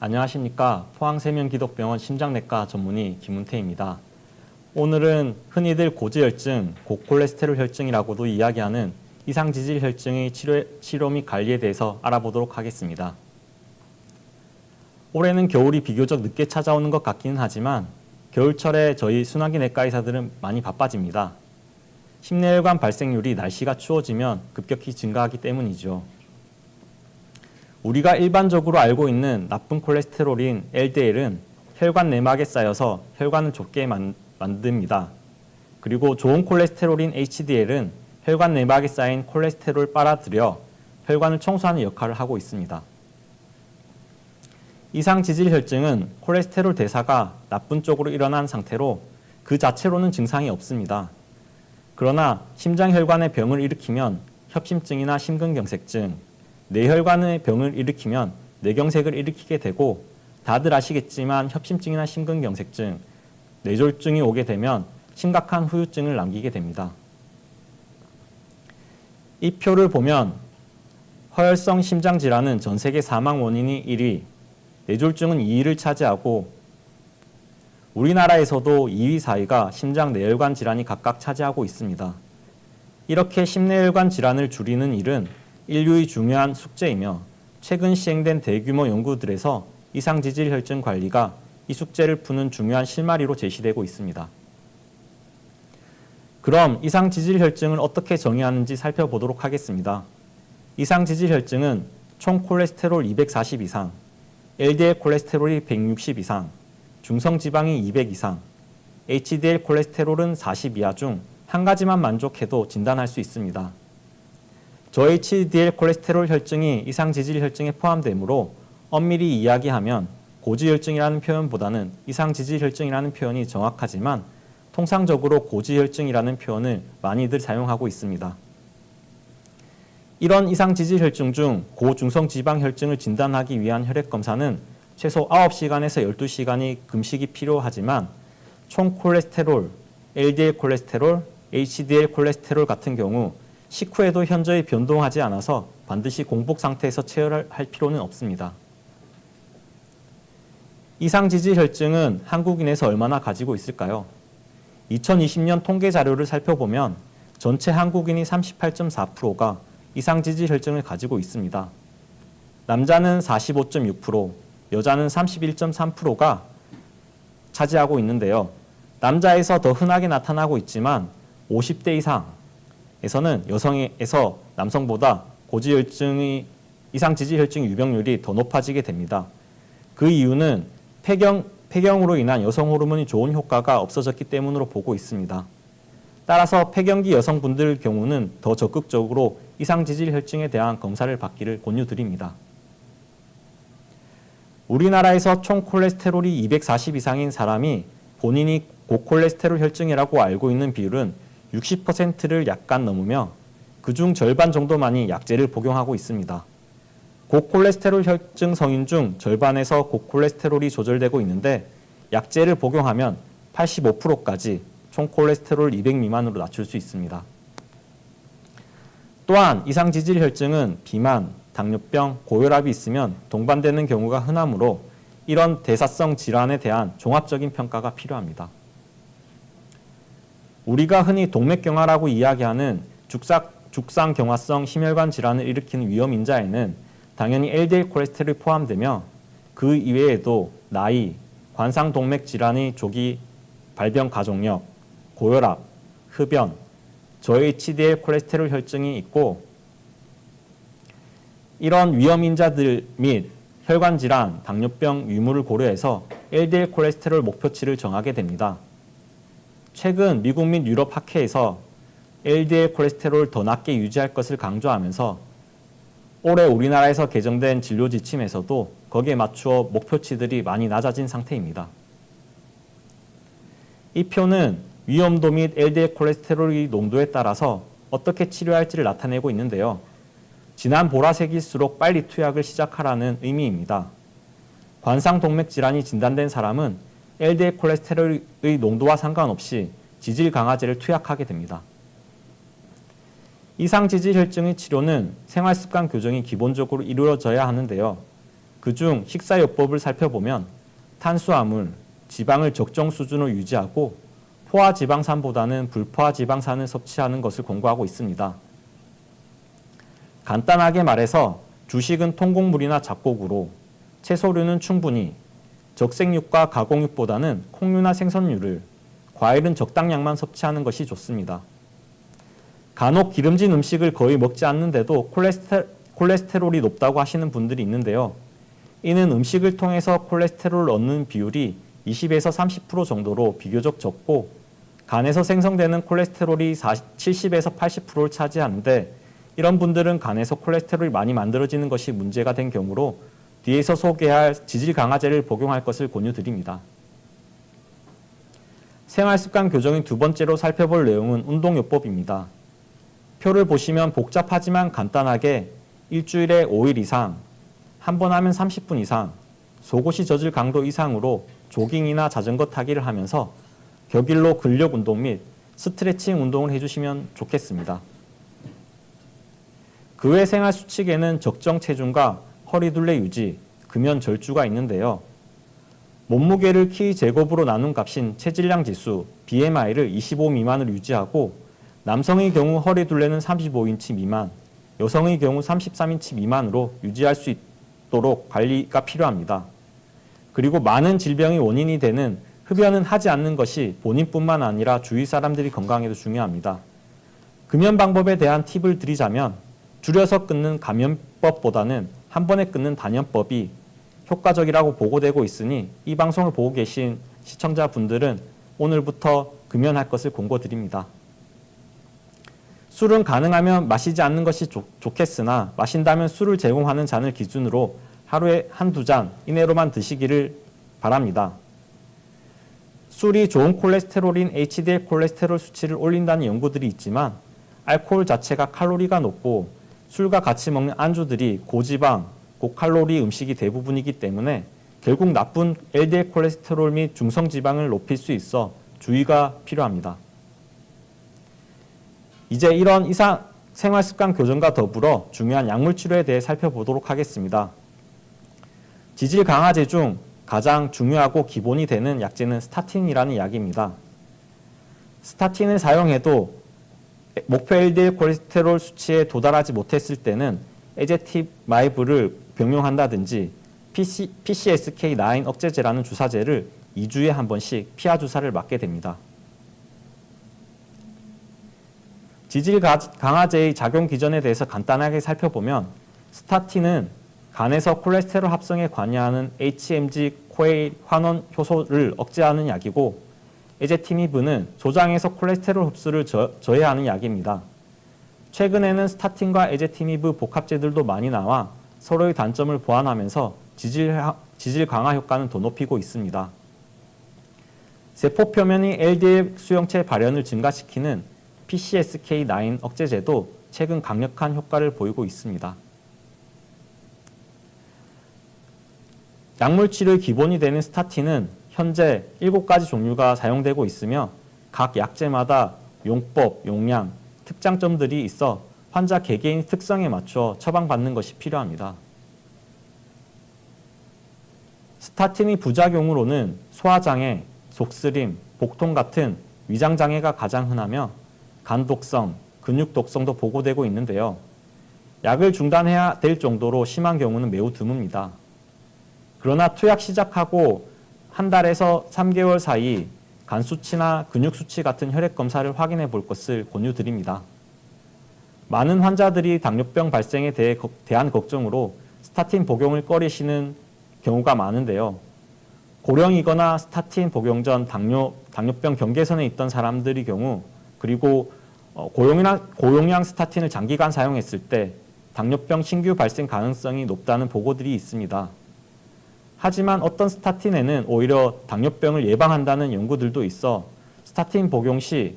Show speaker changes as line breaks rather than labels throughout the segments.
안녕하십니까. 포항세면기독병원 심장내과 전문의 김문태입니다. 오늘은 흔히들 고지혈증, 고콜레스테롤 혈증이라고도 이야기하는 이상지질 혈증의 치료, 치료 및 관리에 대해서 알아보도록 하겠습니다. 올해는 겨울이 비교적 늦게 찾아오는 것 같기는 하지만 겨울철에 저희 순환기 내과 의사들은 많이 바빠집니다. 심내혈관 발생률이 날씨가 추워지면 급격히 증가하기 때문이죠. 우리가 일반적으로 알고 있는 나쁜 콜레스테롤인 LDL은 혈관 내막에 쌓여서 혈관을 좁게 만, 만듭니다. 그리고 좋은 콜레스테롤인 HDL은 혈관 내막에 쌓인 콜레스테롤을 빨아들여 혈관을 청소하는 역할을 하고 있습니다. 이상 지질 혈증은 콜레스테롤 대사가 나쁜 쪽으로 일어난 상태로 그 자체로는 증상이 없습니다. 그러나 심장 혈관의 병을 일으키면 협심증이나 심근경색증, 뇌혈관의 병을 일으키면 뇌경색을 일으키게 되고 다들 아시겠지만 협심증이나 심근경색증, 뇌졸중이 오게 되면 심각한 후유증을 남기게 됩니다. 이 표를 보면 허혈성 심장질환은 전 세계 사망 원인이 1위, 뇌졸중은 2위를 차지하고 우리나라에서도 2위, 4위가 심장 내혈관 질환이 각각 차지하고 있습니다. 이렇게 심내혈관 질환을 줄이는 일은 인류의 중요한 숙제이며 최근 시행된 대규모 연구들에서 이상지질 혈증 관리가 이 숙제를 푸는 중요한 실마리로 제시되고 있습니다. 그럼 이상지질 혈증을 어떻게 정의하는지 살펴보도록 하겠습니다. 이상지질 혈증은 총 콜레스테롤 240 이상, LDL 콜레스테롤이 160 이상, 중성 지방이 200 이상, HDL 콜레스테롤은 40 이하 중 한 가지만 만족해도 진단할 수 있습니다. 저 HDL 콜레스테롤 혈증이 이상 지질 혈증에 포함되므로 엄밀히 이야기하면 고지혈증이라는 표현보다는 이상 지질 혈증이라는 표현이 정확하지만 통상적으로 고지혈증이라는 표현을 많이들 사용하고 있습니다. 이런 이상 지질 혈증 중 고중성 지방 혈증을 진단하기 위한 혈액 검사는 최소 9시간에서 12시간이 금식이 필요하지만 총 콜레스테롤, LDL 콜레스테롤, HDL 콜레스테롤 같은 경우 식후에도 현저히 변동하지 않아서 반드시 공복 상태에서 체열할 필요는 없습니다. 이상 지질 혈증은 한국인에서 얼마나 가지고 있을까요? 2020년 통계 자료를 살펴보면 전체 한국인이 38.4%가 이상 지질 혈증을 가지고 있습니다. 남자는 45.6%, 여자는 31.3%가 차지하고 있는데요. 남자에서 더 흔하게 나타나고 있지만 50대 이상 에서는 여성에서 남성보다 고지혈증이 이상 지질혈증 유병률이 더 높아지게 됩니다. 그 이유는 폐경, 폐경으로 인한 여성 호르몬이 좋은 효과가 없어졌기 때문으로 보고 있습니다. 따라서 폐경기 여성분들 경우는 더 적극적으로 이상 지질혈증에 대한 검사를 받기를 권유드립니다. 우리나라에서 총 콜레스테롤이 240 이상인 사람이 본인이 고콜레스테롤 혈증이라고 알고 있는 비율은 60%를 약간 넘으며 그중 절반 정도만이 약제를 복용하고 있습니다. 고콜레스테롤 혈증 성인 중 절반에서 고콜레스테롤이 조절되고 있는데 약제를 복용하면 85%까지 총 콜레스테롤 200 미만으로 낮출 수 있습니다. 또한 이상 지질 혈증은 비만, 당뇨병, 고혈압이 있으면 동반되는 경우가 흔하므로 이런 대사성 질환에 대한 종합적인 평가가 필요합니다. 우리가 흔히 동맥경화라고 이야기하는 죽상, 죽상경화성 심혈관 질환을 일으키는 위험 인자에는 당연히 LDL 콜레스테롤이 포함되며 그 이외에도 나이, 관상동맥 질환의 조기 발병 가족력, 고혈압, 흡연, 저HDL 콜레스테롤 혈증이 있고 이런 위험 인자들 및 혈관 질환, 당뇨병 유무를 고려해서 LDL 콜레스테롤 목표치를 정하게 됩니다. 최근 미국 및 유럽 학회에서 LDL 콜레스테롤 더 낮게 유지할 것을 강조하면서 올해 우리나라에서 개정된 진료 지침에서도 거기에 맞추어 목표치들이 많이 낮아진 상태입니다. 이 표는 위험도 및 LDL 콜레스테롤의 농도에 따라서 어떻게 치료할지를 나타내고 있는데요. 진한 보라색일수록 빨리 투약을 시작하라는 의미입니다. 관상동맥 질환이 진단된 사람은 LDL 콜레스테롤의 농도와 상관없이 지질 강화제를 투약하게 됩니다. 이상 지질 혈증의 치료는 생활 습관 교정이 기본적으로 이루어져야 하는데요. 그중 식사요법을 살펴보면 탄수화물, 지방을 적정 수준으로 유지하고 포화 지방산보다는 불포화 지방산을 섭취하는 것을 권고하고 있습니다. 간단하게 말해서 주식은 통곡물이나 잡곡으로 채소류는 충분히 적색육과 가공육보다는 콩류나 생선류를 과일은 적당량만 섭취하는 것이 좋습니다. 간혹 기름진 음식을 거의 먹지 않는데도 콜레스테, 콜레스테롤 이 높다고 하시는 분들이 있는데요. 이는 음식을 통해서 콜레스테롤을 얻는 비율이 20에서 30% 정도로 비교적 적고 간에서 생성되는 콜레스테롤이 40, 70에서 80%를 차지하는데 이런 분들은 간에서 콜레스테롤이 많이 만들어지는 것이 문제가 된 경우로 뒤에서 소개할 지질 강화제를 복용할 것을 권유드립니다. 생활습관 교정의 두 번째로 살펴볼 내용은 운동요법입니다. 표를 보시면 복잡하지만 간단하게 일주일에 5일 이상, 한 번 하면 30분 이상, 속옷이 젖을 강도 이상으로 조깅이나 자전거 타기를 하면서 격일로 근력 운동 및 스트레칭 운동을 해주시면 좋겠습니다. 그 외 생활 수칙에는 적정 체중과 허리 둘레 유지, 금연 절주가 있는데요. 몸무게를 키 제곱으로 나눈 값인 체질량 지수 BMI를 25 미만을 유지하고 남성의 경우 허리 둘레는 35인치 미만, 여성의 경우 33인치 미만으로 유지할 수 있도록 관리가 필요합니다. 그리고 많은 질병의 원인이 되는 흡연은 하지 않는 것이 본인뿐만 아니라 주위 사람들이 건강에도 중요합니다. 금연 방법에 대한 팁을 드리자면 줄여서 끊는 감염법보다는 한 번에 끊는 단연법이 효과적이라고 보고되고 있으니 이 방송을 보고 계신 시청자분들은 오늘부터 금연할 것을 권고드립니다. 술은 가능하면 마시지 않는 것이 좋, 좋겠으나 마신다면 술을 제공하는 잔을 기준으로 하루에 한두 잔 이내로만 드시기를 바랍니다. 술이 좋은 콜레스테롤인 HDL 콜레스테롤 수치를 올린다는 연구들이 있지만 알코올 자체가 칼로리가 높고 술과 같이 먹는 안주들이 고지방, 고칼로리 음식이 대부분이기 때문에 결국 나쁜 LDL 콜레스테롤 및 중성지방을 높일 수 있어 주의가 필요합니다. 이제 이런 이상 생활습관 교정과 더불어 중요한 약물 치료에 대해 살펴보도록 하겠습니다. 지질 강화제 중 가장 중요하고 기본이 되는 약제는 스타틴이라는 약입니다. 스타틴을 사용해도 목표 LDL 콜레스테롤 수치에 도달하지 못했을 때는 에제티마이브를 병용한다든지 PC, PCSK9 억제제라는 주사제를 2주에 한 번씩 피하 주사를 맞게 됩니다. 지질 강화제의 작용 기전에 대해서 간단하게 살펴보면 스타틴은 간에서 콜레스테롤 합성에 관여하는 HMG 코에일 환원 효소를 억제하는 약이고 에제티미브는 조장에서 콜레스테롤 흡수를 저, 저해하는 약입니다. 최근에는 스타틴과 에제티미브 복합제들도 많이 나와 서로의 단점을 보완하면서 지질, 지질 강화 효과는 더 높이고 있습니다. 세포 표면의 LDL 수용체 발현을 증가시키는 PCSK9 억제제도 최근 강력한 효과를 보이고 있습니다. 약물 치료의 기본이 되는 스타틴은 현재 7가지 종류가 사용되고 있으며 각 약제마다 용법, 용량, 특장점들이 있어 환자 개개인 특성에 맞춰 처방받는 것이 필요합니다. 스타틴의 부작용으로는 소화장애, 속쓰림, 복통 같은 위장장애가 가장 흔하며 간독성, 근육독성도 보고되고 있는데요. 약을 중단해야 될 정도로 심한 경우는 매우 드뭅니다. 그러나 투약 시작하고 한 달에서 3개월 사이 간 수치나 근육 수치 같은 혈액 검사를 확인해 볼 것을 권유드립니다. 많은 환자들이 당뇨병 발생에 대해 대한 걱정으로 스타틴 복용을 꺼리시는 경우가 많은데요. 고령이거나 스타틴 복용 전 당뇨, 당뇨병 경계선에 있던 사람들의 경우 그리고 어, 고용이나, 고용량 스타틴을 장기간 사용했을 때 당뇨병 신규 발생 가능성이 높다는 보고들이 있습니다. 하지만 어떤 스타틴에는 오히려 당뇨병을 예방한다는 연구들도 있어 스타틴 복용 시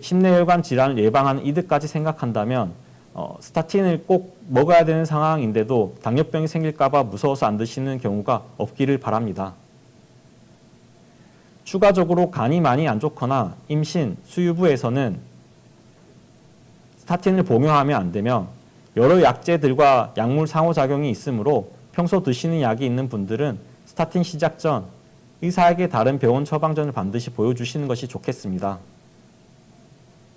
심내혈관 질환을 예방하는 이득까지 생각한다면 어, 스타틴을 꼭 먹어야 되는 상황인데도 당뇨병이 생길까봐 무서워서 안 드시는 경우가 없기를 바랍니다. 추가적으로 간이 많이 안 좋거나 임신, 수유부에서는 스타틴을 복용하면 안 되며 여러 약제들과 약물 상호작용이 있으므로 평소 드시는 약이 있는 분들은 스타틴 시작 전 의사에게 다른 병원 처방전을 반드시 보여주시는 것이 좋겠습니다.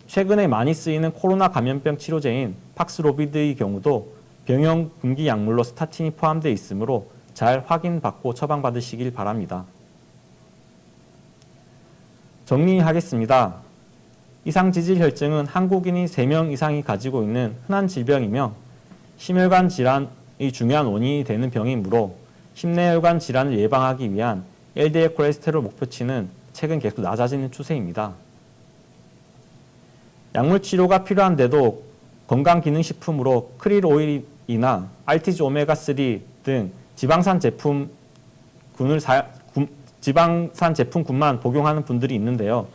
최근에 많이 쓰이는 코로나 감염병 치료제인 팍스로비드의 경우도 병용 금기 약물로 스타틴이 포함되어 있으므로 잘 확인받고 처방받으시길 바랍니다. 정리하겠습니다. 이상지질 혈증은 한국인이 3명 이상이 가지고 있는 흔한 질병이며 심혈관 질환 의 중요한 원인이 되는 병이므로 심내혈관 질환을 예방하기 위한 LDL 콜레스테롤 목표치는 최근 계속 낮아지는 추세입니다. 약물 치료가 필요한데도 건강기능식품으로 크릴 오일이나 알티즈 오메가3 등 지방산 제품군을 사, 군- 지방산 제품군만 복용하는 분들이 있는데요.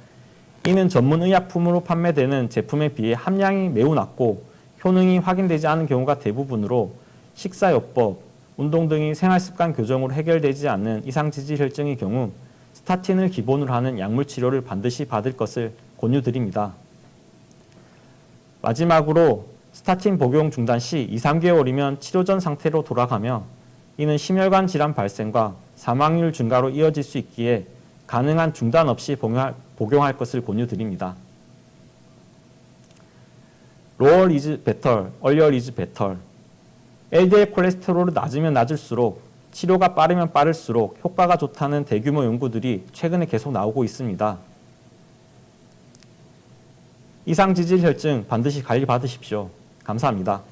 이는 전문 의약품으로 판매되는 제품에 비해 함량이 매우 낮고 효능이 확인되지 않은 경우가 대부분으로 식사요법, 운동 등의 생활습관 교정으로 해결되지 않는 이상지질 혈증의 경우 스타틴을 기본으로 하는 약물 치료를 반드시 받을 것을 권유드립니다. 마지막으로 스타틴 복용 중단 시 2, 3개월이면 치료 전 상태로 돌아가며 이는 심혈관 질환 발생과 사망률 증가로 이어질 수 있기에 가능한 중단 없이 복용할, 복용할 것을 권유드립니다. 로얼 이즈 베터, 얼리얼 이즈 베터. LDL 콜레스테롤을 낮으면 낮을수록 치료가 빠르면 빠를수록 효과가 좋다는 대규모 연구들이 최근에 계속 나오고 있습니다. 이상 지질 혈증 반드시 관리 받으십시오. 감사합니다.